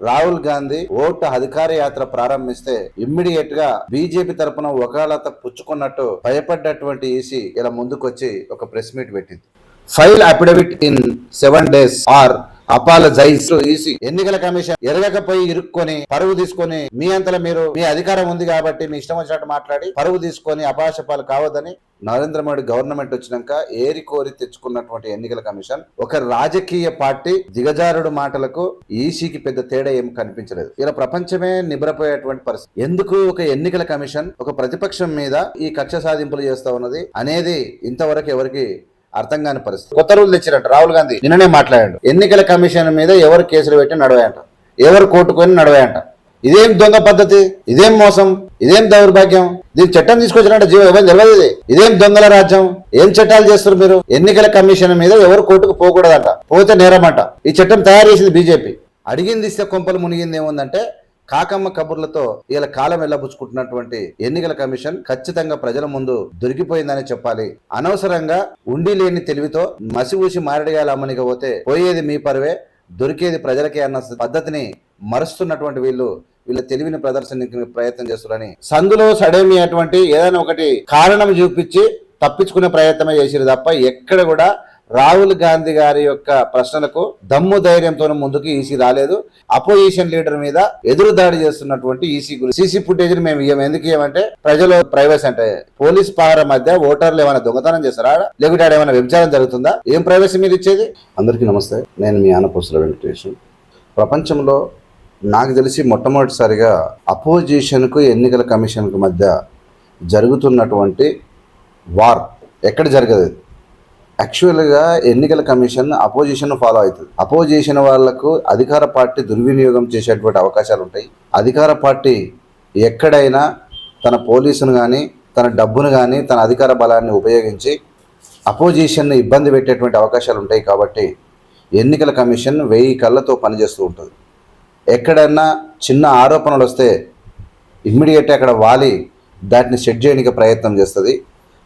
Rahul Gandhi vote Adhikar Yatra ప్రారంభిస్తే ఇమ్మీడియట్గా BJP తరపున ఒకళ్ళత పుచ్చుకున్నట్టు భయపడ్డటువంటి ఈసీ ఇలా ముందుకొచ్చి ఒక ప్రెస్ మీట్ పెట్టింది. File affidavit in seven days or apologize EC ఎన్నికల కమిషన్ ఎరగకపోయి ఇరుక్కొని పరువు తీసుకొని మీ అంతలో మీరు మీ అధికారం ఉంది కాబట్టి మీ ఇష్టం వచ్చినట్టు మాట్లాడి పరువు తీసుకొని అపాశపాలు కావద్దని నరేంద్ర మోడీ గవర్నమెంట్ వచ్చినాక ఏరి కోరి తెచ్చుకున్నటువంటి ఎన్నికల కమిషన్ ఒక రాజకీయ పార్టీ దిగజారుడు మాటలకు ఈసీకి పెద్ద తేడా ఏం కనిపించలేదు. ఇలా ప్రపంచమే నిబ్రపోయేటువంటి పరిస్థితి. ఎందుకు ఒక ఎన్నికల కమిషన్ ఒక ప్రతిపక్షం మీద ఈ కక్ష సాధింపులు చేస్తా ఉన్నది అనేది ఇంతవరకు ఎవరికి అర్థం కాని పరిస్థితి. కొత్త రూల్ తెచ్చిరంట రాహుల్ గాంధీ. నిన్ననే మాట్లాడాడు. ఎన్నికల కమిషన్ మీద ఎవరు కేసులు పెట్టి నడవాయంట? ఎవరు కోర్టుకొని నడవాయంట? ఇదేం దొంగ పద్ధతి? ఇదేం మోసం? ఇదేం దౌర్భాగ్యం? దీని చట్టం తీసుకొచ్చినట్టు జీవో ఎవరు తెలియదు ఇది. ఇదేం దొంగల రాజ్యం? ఏం చట్టాలు చేస్తారు మీరు? ఎన్నికల కమిషన్ మీద ఎవరు కోర్టుకు పోకూడదంట. పోతే నేరమంట. ఈ చట్టం తయారు చేసింది బీజేపీ. అడిగింది ఇస్తే కొంపలు మునిగింది ఏముందంటే కాకమ్మ కబుర్లతో ఇలా కాలం వెళ్ళబుచ్చుకుంటున్నటువంటి ఎన్నికల కమిషన్ ఖచ్చితంగా ప్రజల ముందు దొరికిపోయిందని చెప్పాలి. అనవసరంగా ఉండి లేని తెలివితో మసిపూసి మారడిగాలమ్మనిక పోతే పోయేది మీ పరువే దొరికేది ప్రజలకే అన్న పద్ధతిని మరుస్తున్నటువంటి వీళ్ళు వీళ్ళ తెలివిని ప్రదర్శనకి ప్రయత్నం చేస్తున్నారని. సందులో సడేమి అటువంటి ఏదైనా ఒకటి కారణం చూపించి తప్పించుకునే ప్రయత్నమే చేసిరు తప్ప ఎక్కడ కూడా రాహుల్ గాంధీ గారి యొక్క ప్రశ్నలకు దమ్ము ధైర్యంతో ముందుకు ఈసీ రాలేదు. అపోజిషన్ లీడర్ మీద ఎదురు దాడి చేస్తున్నటువంటి ఈసీ గురించి సీసీ ఫుటేజ్ మేము ఇవ్వం ఎందుకు ఇవ్వమంటే ప్రజలు ప్రైవసీ అంటే పోలీస్ పార మధ్య ఓటర్లు ఏమైనా దొంగతనం చేస్తారా? లేకుంటే ఏమైనా వ్యభిచారం జరుగుతుందా? ఏం ప్రైవసీ మీరు ఇచ్చేది? అందరికీ నమస్తే. నేను మీ ఆనపోసుల వెంకటేషన్ ప్రపంచంలో నాకు తెలిసి మొట్టమొదటిసారిగా అపోజిషన్కు ఎన్నికల కమిషన్కు మధ్య జరుగుతున్నటువంటి వార్ ఎక్కడ జరగదు యాక్చువల్గా ఎన్నికల కమిషన్ అపోజిషన్ ఫాలో అవుతుంది. అపోజిషన్ వాళ్ళకు అధికార పార్టీ దుర్వినియోగం చేసేటువంటి అవకాశాలు ఉంటాయి. అధికార పార్టీ ఎక్కడైనా తన పోలీసును కానీ తన డబ్బును కానీ తన అధికార బలాన్ని ఉపయోగించి అపోజిషన్ని ఇబ్బంది పెట్టేటువంటి అవకాశాలు ఉంటాయి కాబట్టి ఎన్నికల కమిషన్ వెయ్యి కళ్ళతో పనిచేస్తూ ఉంటుంది. ఎక్కడన్నా చిన్న ఆరోపణలు వస్తే ఇమ్మీడియట్ అక్కడ వాలి దాటిని సెట్ చేయడానికి ప్రయత్నం చేస్తుంది.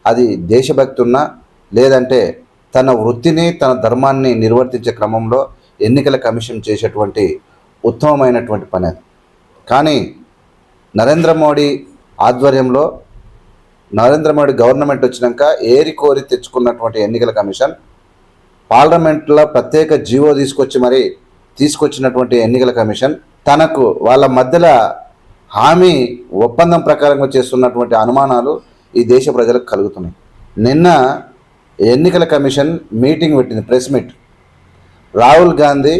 అది దేశభక్తి ఉన్నా లేదంటే తన వృత్తిని తన ధర్మాన్ని నిర్వర్తించే క్రమంలో ఎన్నికల కమిషన్ చేసేటువంటి ఉత్తమమైనటువంటి పని అది. కానీ నరేంద్ర మోడీ ఆధ్వర్యంలో నరేంద్ర మోడీ గవర్నమెంట్ వచ్చినాక ఏరి కోరి తెచ్చుకున్నటువంటి ఎన్నికల కమిషన్ పార్లమెంట్లో ప్రత్యేక జీవో తీసుకొచ్చి మరి తీసుకొచ్చినటువంటి ఎన్నికల కమిషన్ తనకు వాళ్ళ మధ్యలో హామీ ఒప్పందం ప్రకారంగా చేస్తున్నటువంటి అనుమానాలు ఈ దేశ ప్రజలకు కలుగుతున్నాయి. నిన్న ఎన్నికల కమిషన్ మీటింగ్ పెట్టింది press meet. Rahul Gandhi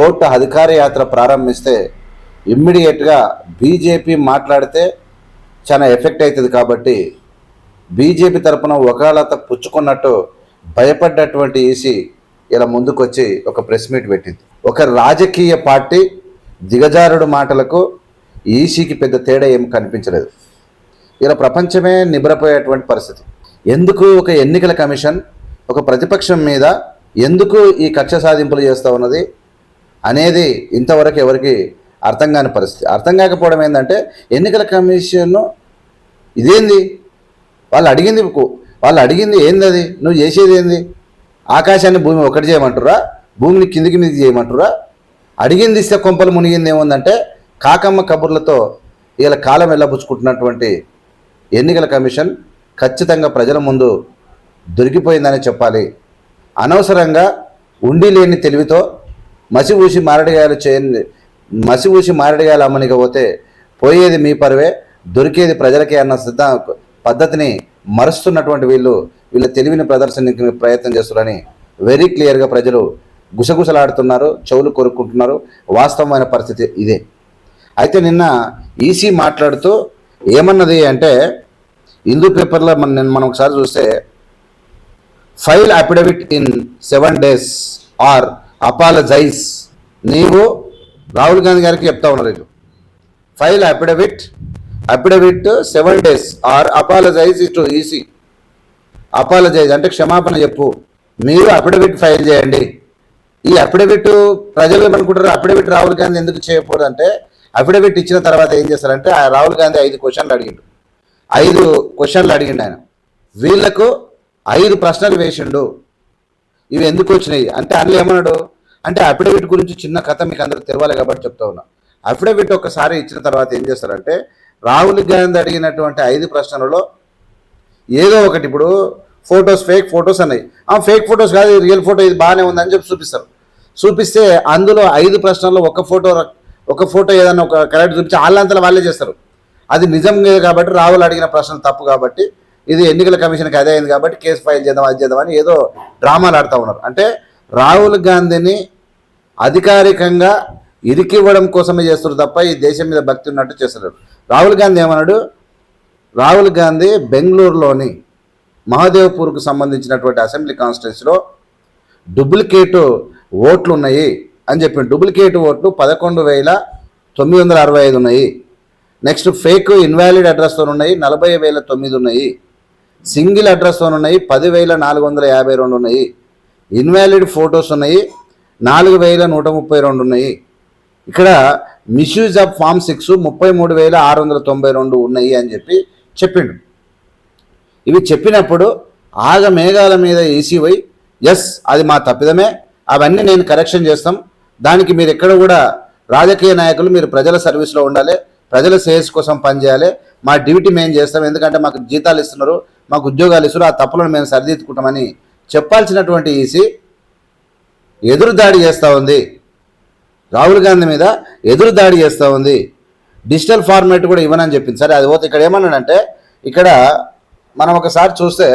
vote Adhikar Yatra ప్రారంభిస్తే ఇమ్మీడియట్గా బీజేపీ మాట్లాడితే చాలా ఎఫెక్ట్ అవుతుంది కాబట్టి బీజేపీ తరపున ఒకళ్ళత పుచ్చుకున్నట్టు భయపడ్డటువంటి ఈసీ ఇలా ముందుకొచ్చి ఒక ప్రెస్ మీట్ పెట్టింది. ఒక రాజకీయ పార్టీ దిగజారుడు మాటలకు ఈసీకి పెద్ద తేడా ఏమి కనిపించలేదు. ఇలా ప్రపంచమే నిబ్రపోయేటువంటి పరిస్థితి. ఎందుకు ఒక ఎన్నికల కమిషన్ ఒక ప్రతిపక్షం మీద ఎందుకు ఈ కక్ష సాధింపులు చేస్తూ ఉన్నది అనేది ఇంతవరకు ఎవరికి అర్థం కాని పరిస్థితి. అర్థం కాకపోవడం ఏంటంటే ఎన్నికల కమిషన్ ఇదేంది? వాళ్ళు అడిగింది వాళ్ళు అడిగింది ఏంది అది నువ్వు చేసేది ఏంది? ఆకాశాన్ని భూమి ఒకటి చేయమంటురా భూమిని కిందికి మీదకి చేయమంటురా అడిగింది ఇస్తే కొంపలు మునిగింది ఏముందంటే కాకమ్మ కబుర్లతో ఇలా కాలం వెళ్ళబుచ్చుకుంటున్నటువంటి ఎన్నికల కమిషన్ ఖచ్చితంగా ప్రజల ముందు దొరికిపోయిందని చెప్పాలి. అనవసరంగా ఉండి లేని తెలివితో మసి ఊసి మారడిగాయలు చేయండి మసి ఊసి మారడిగాయలు అమ్మనికపోతే పోయేది మీ పరువే దొరికేది ప్రజలకే అన్న సిద్ధ పద్ధతిని మరుస్తున్నటువంటి వీళ్ళు వీళ్ళ తెలివిని ప్రదర్శనకి ప్రయత్నం చేస్తున్నారని వెరీ క్లియర్గా ప్రజలు గుసగుసలాడుతున్నారు చెవులు కొరుక్కుంటున్నారు. వాస్తవమైన పరిస్థితి ఇదే. అయితే నిన్న ఈసీ మాట్లాడుతూ ఏమన్నది అంటే హిందూ పేపర్లో మన నేను మనం ఒకసారి చూస్తే file affidavit in seven days or apologize నీవు రాహుల్ గాంధీ గారికి చెప్తా ఉన్నారు ఇది file affidavit affidavit seven days or apologize to EC apologize అంటే క్షమాపణ చెప్పు. మీరు అఫిడవిట్ ఫైల్ చేయండి. ఈ అఫిడవిట్ ప్రజలు ఏమనుకుంటారు? అఫిడవిట్ రాహుల్ గాంధీ ఎందుకు చేయకూడదంటే అఫిడవిట్ ఇచ్చిన తర్వాత ఏం చేస్తారంటే ఆ రాహుల్ గాంధీ ఐదు క్వశ్చన్లు అడిగిండు. ఐదు క్వశ్చన్లు అడిగిండు ఆయన. వీళ్ళకు ఐదు ప్రశ్నలు వేసిండు. ఇవి ఎందుకు వచ్చినాయి? అంటే అందులో ఏమన్నాడు? అంటే అఫిడవిట్ గురించి చిన్న కథ మీకు అందరికి తెలవాలి కాబట్టి చెప్తా ఉన్నా. అఫిడవిట్ ఒకసారి ఇచ్చిన తర్వాత ఏం చేస్తారంటే రాహుల్ గాంధీ అడిగినటువంటి ఐదు ప్రశ్నలలో ఏదో ఒకటి ఇప్పుడు ఫొటోస్ ఫేక్ ఫొటోస్ అన్నాయి. ఆ ఫేక్ ఫొటోస్ కాదు రియల్ ఫోటో ఇది బాగానే ఉందని చెప్పి చూపిస్తారు. చూపిస్తే అందులో ఐదు ప్రశ్నల్లో ఒక ఫోటో ఒక ఫోటో ఏదైనా ఒక కరెక్ట్ చూపించి వాళ్ళంతా వాళ్ళే చేస్తారు. అది నిజం కాబట్టి రాహుల్ అడిగిన ప్రశ్నలు తప్పు కాబట్టి ఇది ఎన్నికల కమిషన్కి అదే అయింది కాబట్టి కేసు ఫైల్ చేద్దాం అది చేద్దామని ఏదో డ్రామాలు ఆడుతూ ఉన్నారు. అంటే రాహుల్ గాంధీని అధికారికంగా ఇరికివ్వడం కోసమే చేస్తారు తప్ప ఈ దేశం మీద భక్తి ఉన్నట్టు చేస్తున్నారు రాహుల్ గాంధీ ఏమన్నాడు? రాహుల్ గాంధీ బెంగళూరులోని మహాదేవ్పూర్కు సంబంధించినటువంటి అసెంబ్లీ కాన్స్టిట్యున్సీలో డూప్లికేట్ ఓట్లు ఉన్నాయి అని చెప్పి డూప్లికేట్ ఓట్లు పదకొండు వేల తొమ్మిది వందల అరవై ఐదు ఉన్నాయి. నెక్స్ట్ ఫేక్ ఇన్వాలిడ్ అడ్రస్తో ఉన్నాయి నలభై వేల తొమ్మిది ఉన్నాయి. సింగిల్ అడ్రస్తో ఉన్నాయి పదివేల నాలుగు వందల యాభై రెండు ఉన్నాయి. ఇన్వాలిడ్ ఫొటోస్ ఉన్నాయి నాలుగు వేల నూట ముప్పై రెండు ఉన్నాయి. ఇక్కడ మిస్యూజ్ ఆఫ్ ఫామ్ సిక్స్ ముప్పై మూడు వేల ఆరు వందల తొంభై రెండు ఉన్నాయి అని చెప్పి చెప్పిండు. ఇవి చెప్పినప్పుడు ఆగ మేఘాల మీద ఏసీవై ఎస్ అది మా తప్పిదమే అవన్నీ నేను కరెక్షన్ చేస్తాం. దానికి మీరు ఎక్కడ కూడా రాజకీయ నాయకులు మీరు ప్రజల సర్వీస్లో ఉండాలి. ప్రజల శ్రేయస్ కోసం పనిచేయాలి. మా డ్యూటీ మేము చేస్తాం. ఎందుకంటే మాకు జీతాలు ఇస్తున్నారు మాకు ఉద్యోగాలు ఇస్తున్నారు ఆ తప్పులను మేము సరిదిద్దుకుంటామని చెప్పాల్సినటువంటి ఈసీ ఎదురు దాడి చేస్తూ ఉంది. రాహుల్ గాంధీ మీద ఎదురు దాడి చేస్తూ ఉంది. డిజిటల్ ఫార్మాట్ కూడా ఇవ్వనని చెప్పింది. సరే అది పోతే ఇక్కడ ఏమన్నాడంటే ఇక్కడ మనం ఒకసారి చూస్తే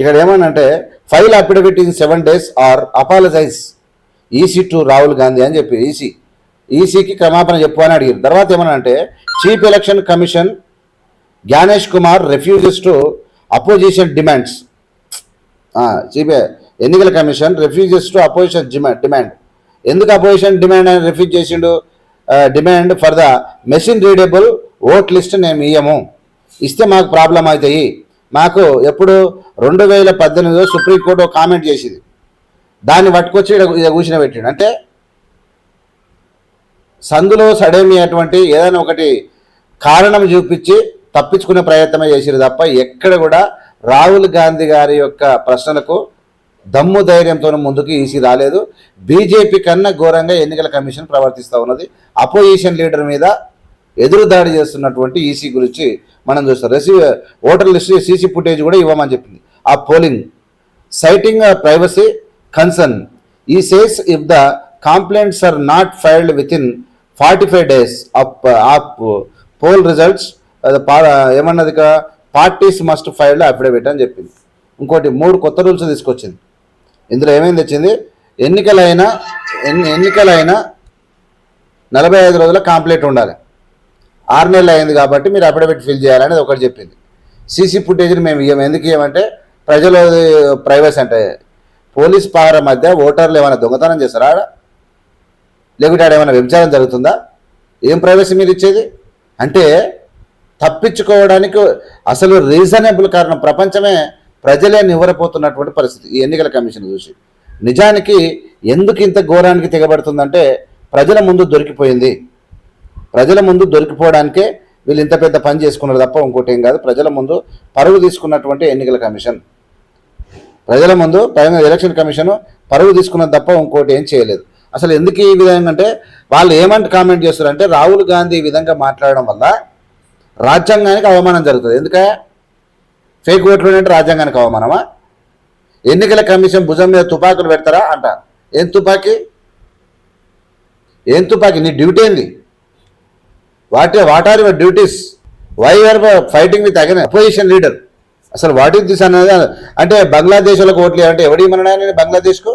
ఇక్కడ ఏమనంటే file affidavit in seven days or apologize EC to Rahul Gandhi అని చెప్పి ఈసీ. ఈసీకి క్షమాపణ చెప్పు అని అడిగారు తర్వాత ఏమనంటే chief election commission Gyanesh Kumar refuses to opposition demands chief ఎన్నికల commission refuses to opposition demand ఎందుకు అపోజిషన్ డిమాండ్ అని రిఫ్యూజ్ చేసిండు? Demand for the machine readable vote list మేము ఇయ్యము. ఇస్తే మాకు ప్రాబ్లం అవుతాయి. మాకు ఎప్పుడు రెండు వేల పద్దెనిమిదిలో సుప్రీంకోర్టు కామెంట్ చేసింది. దాన్ని పట్టుకొచ్చి ఇక్కడ కూర్చుని పెట్టిండు అంటే సందులో సడేమి అటువంటి ఏదైనా ఒకటి కారణం చూపించి తప్పించుకునే ప్రయత్నమే చేసిరు తప్ప ఎక్కడ కూడా రాహుల్ గాంధీ గారి యొక్క ప్రశ్నలకు దమ్ము ధైర్యంతో ముందుకు ఈసీ రాలేదు. బీజేపీ కన్నా ఘోరంగా ఎన్నికల కమిషన్ ప్రవర్తిస్తూ ఉన్నది. అపోజిషన్ లీడర్ మీద ఎదురు దాడి చేస్తున్నటువంటి ఈసీ గురించి మనం చూస్తాం. Receive voter list CC footage కూడా ఇవ్వమని చెప్పింది. ఆ పోలింగ్ సైటింగ్ ప్రైవసీ కన్సర్న్. ఈ says if the complaints are not filed within forty five days of of poll results ఏమన్నది పార్టీస్ మస్ట్ ఫైల్డ్ అఫిడవిట్ అని చెప్పింది. ఇంకోటి మూడు కొత్త రూల్స్ తీసుకొచ్చింది. ఇందులో ఏమేమి తెచ్చింది ఎన్నికలైన ఎన్ని ఎన్నికలైన నలభై ఐదు రోజుల కాంప్లీట్ ఉండాలి. ఆరు నెలలు అయింది కాబట్టి మీరు అఫిడవిట్ ఫిల్ చేయాలనేది ఒకటి చెప్పింది. సీసీ ఫుటేజ్ని మేము ఇవ్వం ఎందుకు ఇవ్వమంటే ప్రజలు ప్రైవసీ uh, అంటే పోలీస్ పహార మధ్య ఓటర్లు ఏమైనా దొంగతనం చేస్తారా? లేకుంటే ఆడ ఏమైనా వ్యభిచారం జరుగుతుందా? ఏం ప్రైవసీ మీరు ఇచ్చేది? అంటే తప్పించుకోవడానికి అసలు రీజనబుల్ కారణం ప్రపంచమే ప్రజలే నివ్వరపోతున్నటువంటి పరిస్థితి. ఈ ఎన్నికల కమిషన్ చూసి నిజానికి ఎందుకు ఇంత ఘోరానికి తెగబడుతుందంటే ప్రజల ముందు దొరికిపోయింది. ప్రజల ముందు దొరికిపోవడానికే వీళ్ళు ఇంత పెద్ద పని చేసుకున్నారు తప్ప ఇంకోటి ఏం కాదు. ప్రజల ముందు పరువు తీసుకున్నటువంటి ఎన్నికల కమిషన్. ప్రజల ముందు పైన ఎలక్షన్ కమిషన్ పరువు తీసుకున్నది తప్ప ఇంకోటి ఏం చేయలేదు. అసలు ఎందుకు ఈ విధంగా అంటే వాళ్ళు ఏమంటే కామెంట్ చేస్తారంటే రాహుల్ గాంధీ ఈ విధంగా మాట్లాడడం వల్ల రాజ్యాంగానికి అవమానం జరుగుతుంది. ఎందుక? ఫేక్ ఓట్లు అంటే రాజ్యాంగానికి అవమానమా? ఎన్నికల కమిషన్ భుజం మీద తుపాకులు పెడతారా అంట. ఏం తుపాకీ? ఏం తుపాకీ? నీ డ్యూటీ ఏంది? What what are your duties why are fighting with again opposition leader అసలు వాట్ ఈస్ దిస్ అనేది అంటే బంగ్లాదేశ్లో ఓట్లు అంటే ఎవడి ఇమ్మన్నా బంగ్లాదేశ్కు?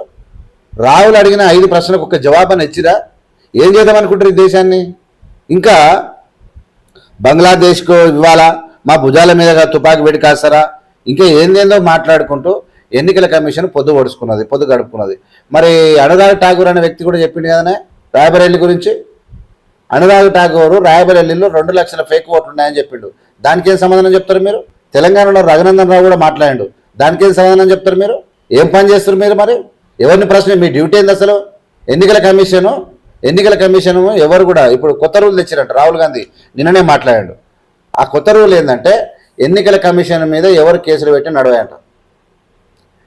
రాహుల్ అడిగిన ఐదు ప్రశ్నలకు ఒక జవాబు ఇచ్చిరా? ఏం చేద్దామనుకుంటారు ఈ దేశాన్ని? ఇంకా బంగ్లాదేశ్కు ఇవ్వాలా? మా భుజాల మీద తుపాకీ పెట్టి కాస్తారా? ఇంకా ఏందేందో మాట్లాడుకుంటూ ఎన్నికల కమిషన్ పొద్దు ఒడుచుకున్నది పొద్దు గడుపుకున్నది. మరి అనురాగ్ ఠాగూర్ అనే వ్యక్తి కూడా చెప్పింది కదనే రాయబరెల్లి గురించి? అనురాగ్ ఠాగూర్ రాయబరెల్లిలో రెండు లక్షల ఫేక్ ఓట్లు ఉన్నాయని చెప్పిండు. దానికేం సంబంధం సమాధానం చెప్తారు మీరు? తెలంగాణలో రఘునందన్ రావు కూడా మాట్లాడిండు. దానికేం సమాధానం చెప్తారు మీరు? ఏం పని చేస్తారు మీరు మరి? ఎవరిని ప్రశ్న మీ డ్యూటీ ఏంది అసలు? ఎన్నికల కమిషను? ఎన్నికల కమిషన్ ఎవరు కూడా ఇప్పుడు కొత్త రూల్ తెచ్చిరంట రాహుల్ గాంధీ. నిన్ననే మాట్లాడాడు. ఆ కొత్త రూల్ ఏంటంటే ఎన్నికల కమిషన్ మీద ఎవరు కేసులు పెట్టి నడవాయంట.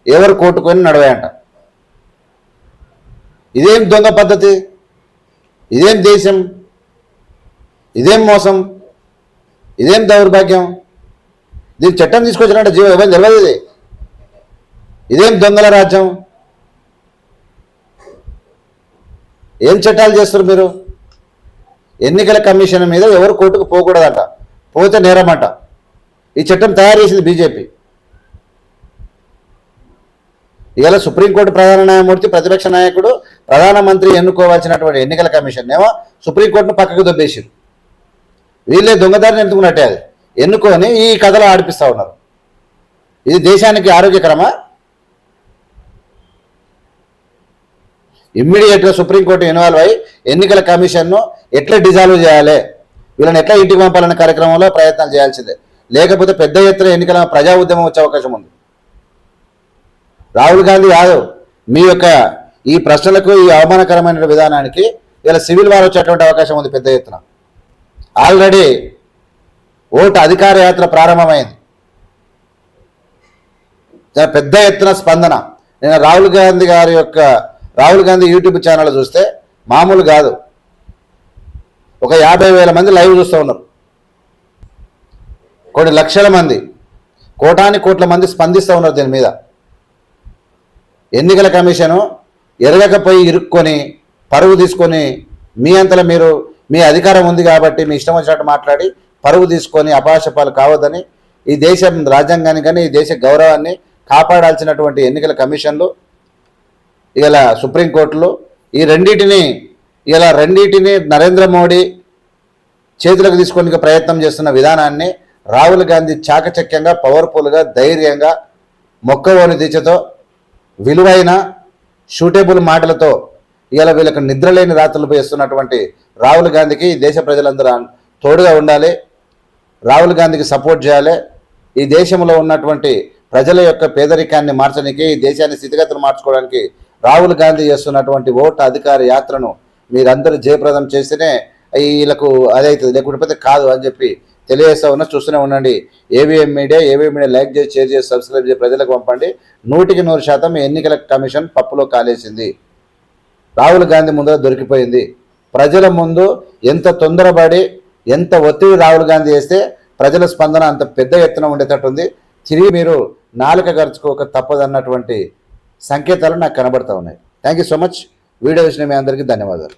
ఎవరు కోర్టుకొని నడవాయంట. ఇదేం దొంగ పద్ధతి? ఇదేం దేశం? ఇదేం మోసం? ఇదేం దౌర్భాగ్యం? దీని చట్టం తీసుకొచ్చినట్టు జీవం ఎవరు తెలియదు ఇదేం దొంగల రాజ్యం? ఏం చట్టాలు చేస్తారు మీరు? ఎన్నికల కమిషన్ మీద ఎవరు కోర్టుకు పోకూడదంట. పోతే నేరమంట. ఈ చట్టం తయారు చేసింది బీజేపీ. ఇవాళ సుప్రీంకోర్టు ప్రధాన న్యాయమూర్తి ప్రతిపక్ష నాయకుడు ప్రధానమంత్రి ఎన్నుకోవాల్సినటువంటి ఎన్నికల కమిషన్ ఏమో సుప్రీంకోర్టును పక్కకు దొబ్బేసారు వీళ్ళే దొంగదారిని ఎన్నుకున్నట్టే అది. ఎన్నుకొని ఈ కథలు ఆడిపిస్తూ ఉన్నారు. ఇది దేశానికి ఆరోగ్యకరమా? ఇమ్మీడియట్గా సుప్రీంకోర్టు ఇన్వాల్వ్ అయ్యి ఎన్నికల కమిషన్ను ఎట్లా డిజాల్వ్ చేయాలి? వీళ్ళని ఎట్లా ఇంటికి పంపాలనే కార్యక్రమంలో ప్రయత్నాలు చేయాల్సిందే. లేకపోతే పెద్ద ఎత్తున ఎన్నికల ప్రజా ఉద్యమం వచ్చే అవకాశం ఉంది. రాహుల్ గాంధీ యాదవ్ మీ యొక్క ఈ ప్రశ్నలకు ఈ అవమానకరమైన విధానానికి ఇలా సివిల్ వార్ వచ్చేటువంటి అవకాశం ఉంది పెద్ద ఎత్తున. ఆల్రెడీ ఓటు అధికార యాత్ర ప్రారంభమైంది. పెద్ద ఎత్తున స్పందన. నేను రాహుల్ గాంధీ గారి యొక్క రాహుల్ గాంధీ యూట్యూబ్ ఛానల్ చూస్తే మామూలు కాదు. ఒక యాభై వేల మంది లైవ్ చూస్తూ ఉన్నారు. కొన్ని లక్షల మంది కోటాని కోట్ల మంది స్పందిస్తూ ఉన్నారు దీని మీద. ఎన్నికల కమిషను ఎరగకపోయి ఇరుక్కొని పరువు తీసుకొని మీ అంతలో మీరు మీ అధికారం ఉంది కాబట్టి మీ ఇష్టం వచ్చినట్టు మాట్లాడి పరువు తీసుకొని అపాశపాలు కావద్దని ఈ దేశం రాజ్యాంగాన్ని కానీ ఈ దేశ గౌరవాన్ని కాపాడాల్సినటువంటి ఎన్నికల కమిషన్లు ఇలా సుప్రీంకోర్టులు ఈ రెండింటిని ఇలా రెండింటిని నరేంద్ర మోడీ చేతులకు తీసుకొని ప్రయత్నం చేస్తున్న విధానాన్ని రాహుల్ గాంధీ చాకచక్యంగా పవర్ఫుల్గా ధైర్యంగా మొక్కవోని దీక్షతో విలువైన షూటేబుల్ మాటలతో ఇలా వీళ్ళకి నిద్రలేని రాత్రులు వేస్తున్నటువంటి రాహుల్ గాంధీకి ఈ దేశ ప్రజలందరూ తోడుగా ఉండాలి. రాహుల్ గాంధీకి సపోర్ట్ చేయాలి. ఈ దేశంలో ఉన్నటువంటి ప్రజల యొక్క పేదరికాన్ని మార్చడానికి ఈ దేశాన్ని స్థితిగతులు మార్చుకోవడానికి రాహుల్ గాంధీ చేస్తున్నటువంటి ఓటు అధికార యాత్రను మీరందరూ జయప్రదం చేస్తేనే వీళ్ళకు అదైతుంది. లేకపోతే కాదు అని చెప్పి తెలియజేస్తా ఉన్నా చూస్తూనే ఉండండి. AVM media AVM media like చేసి షేర్ చేసి సబ్స్క్రైబ్ చేసి ప్రజలకు పంపండి. నూటికి నూరు శాతం ఎన్నికల కమిషన్ పప్పులో కాలేసింది. రాహుల్ గాంధీ ముందర దొరికిపోయింది. ప్రజల ముందు ఎంత తొందరపడి ఎంత ఒత్తిడి రాహుల్ గాంధీ చేస్తే ప్రజల స్పందన అంత పెద్ద ఎత్తున ఉండేటట్టు ఉంది తిరిగి మీరు నాలుక గరుచుకోక తప్పదన్నటువంటి సంకేతాలు నాకు కనబడతా ఉన్నాయి. Thank you so much video చూసిన మీ అందరికీ ధన్యవాదాలు.